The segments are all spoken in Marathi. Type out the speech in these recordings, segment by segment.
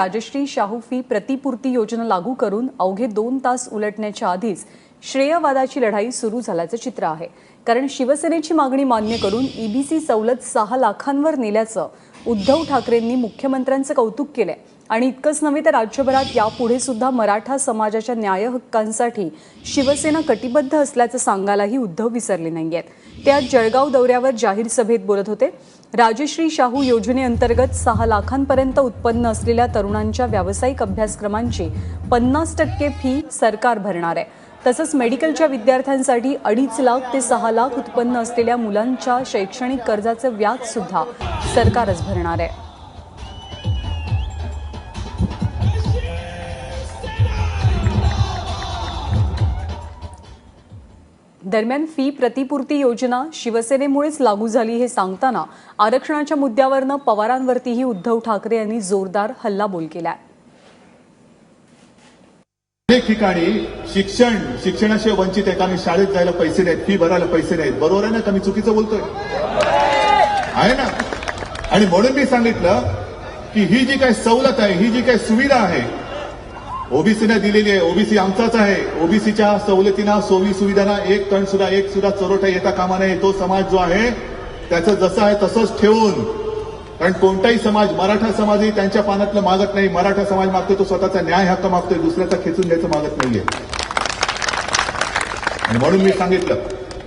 राजश्री शाहू फी प्रतिपूर्ती योजना लागू करून अवघे दोन तास उलटण्याच्या आधीच श्रेयवादाची लढाई सुरू झाल्याचं चित्र आहे. कारण शिवसेनेची मागणी मान्य करून ईबीसी सवलत सहा लाखांवर नेल्याचं उद्धव ठाकरेंनी मुख्यमंत्र्यांचं कौतुक केलंय. आणि इतकंच नव्हे तर राज्यभरात यापुढे सुद्धा मराठा समाजाच्या न्याय हक्कांसाठी शिवसेना कटिबद्ध असल्याचं सांगायलाही उद्धव विसरले नाहीयेत. ते आज जळगाव दौऱ्यावर जाहीर सभेत बोलत होते. राजश्री शाहू योजनेअंतर्गत सहा लाखांपर्यंत उत्पन्न असलेल्या तरुणांच्या व्यावसायिक अभ्यासक्रमांची पन्नास टक्के फी सरकार भरणार आहे. तसंच मेडिकलच्या विद्यार्थ्यांसाठी अडीच लाख ते सहा लाख उत्पन्न असलेल्या मुलांच्या शैक्षणिक कर्जाचं व्याज सुद्धा सरकारच भरणार आहे. दरम्यान फी प्रतिपूर्ती योजना शिवसेनेमुळेच लागू झाली हे सांगताना आरक्षणाच्या मुद्द्यावरनं पवारांवरतीही उद्धव ठाकरे यांनी जोरदार हल्लाबोल केलाय. अनेक ठिकाणी शिक्षण शिक्षणाशिवाय वंचित आहेत. आम्ही शाळेत जायला पैसे नाहीत फी भरायला पैसे नाहीत. बरोबर आहे ना का? मी चुकीचं बोलतोय? आहे ना? आणि म्हणून मी सांगितलं की ही जी काही सवलत आहे ही जी काही सुविधा आहे ओबीसीने दिलेली आहे. ओबीसी आमचाच आहे. ओबीसीच्या सवलतींना सोयी सुविधांना एक तण सुद्धा एक सुद्धा चरोटा येता कामा नये. तो समाज जो आहे त्याचं जसं आहे तसंच ठेवून कारण कोणताही समाज मराठा समाजही त्यांच्या पानातलं मागत नाही. मराठा समाज मागतो तो स्वतःचा न्याय हक्क मागतोय दुसऱ्याचा खेचून घ्यायचं मागत नाहीये. आणि म्हणून मी सांगितलं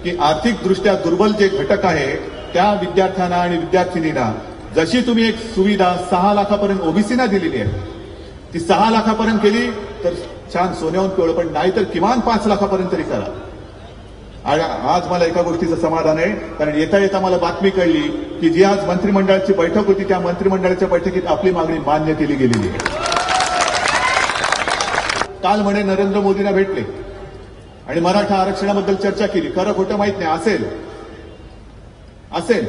की आर्थिकदृष्ट्या दुर्बल जे घटक आहे त्या विद्यार्थ्यांना आणि विद्यार्थिनींना जशी तुम्ही एक सुविधा सहा लाखापर्यंत ओबीसीना दिलेली आहे ती सहा लाखापर्यंत केली तर छान सोन्याहून पिवळं पण नाही तर किमान पाच लाखापर्यंत तरी करा. आज मला एका गोष्टीचं समाधान आहे कारण येता येता मला बातमी कळली की जी आज मंत्रिमंडळाची बैठक होती त्या मंत्रिमंडळाच्या बैठकीत आपली मागणी मान्य केली गेलेली आहे. काल म्हणे नरेंद्र मोदींना भेटले. आणि मराठा आरक्षणाबद्दल चर्चा केली. खरं खोटं माहीत नाही असेल. असेल.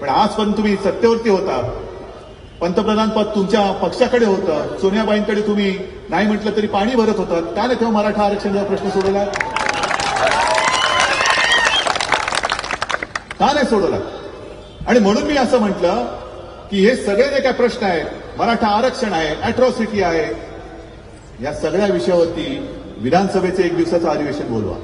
पण आजपर्यंत तुम्ही सत्तेवरती होता. पंतप्रधान पद तुमच्या पक्षाकडे होतं. सोनियाबाईंकडे तुम्ही नाही म्हटलं तरी पाणी भरत होतात. का नाही तेव्हा मराठा आरक्षणाचा प्रश्न सोडवला. का नाही सोडवला. आणि म्हणून मी असं म्हटलं की हे सगळे जे काय प्रश्न आहेत? मराठा आरक्षण आहे अॅट्रॉसिटी आहे. या सगळ्या विषयावरती विधानसभेचं एक दिवसाचं अधिवेशन बोलवा.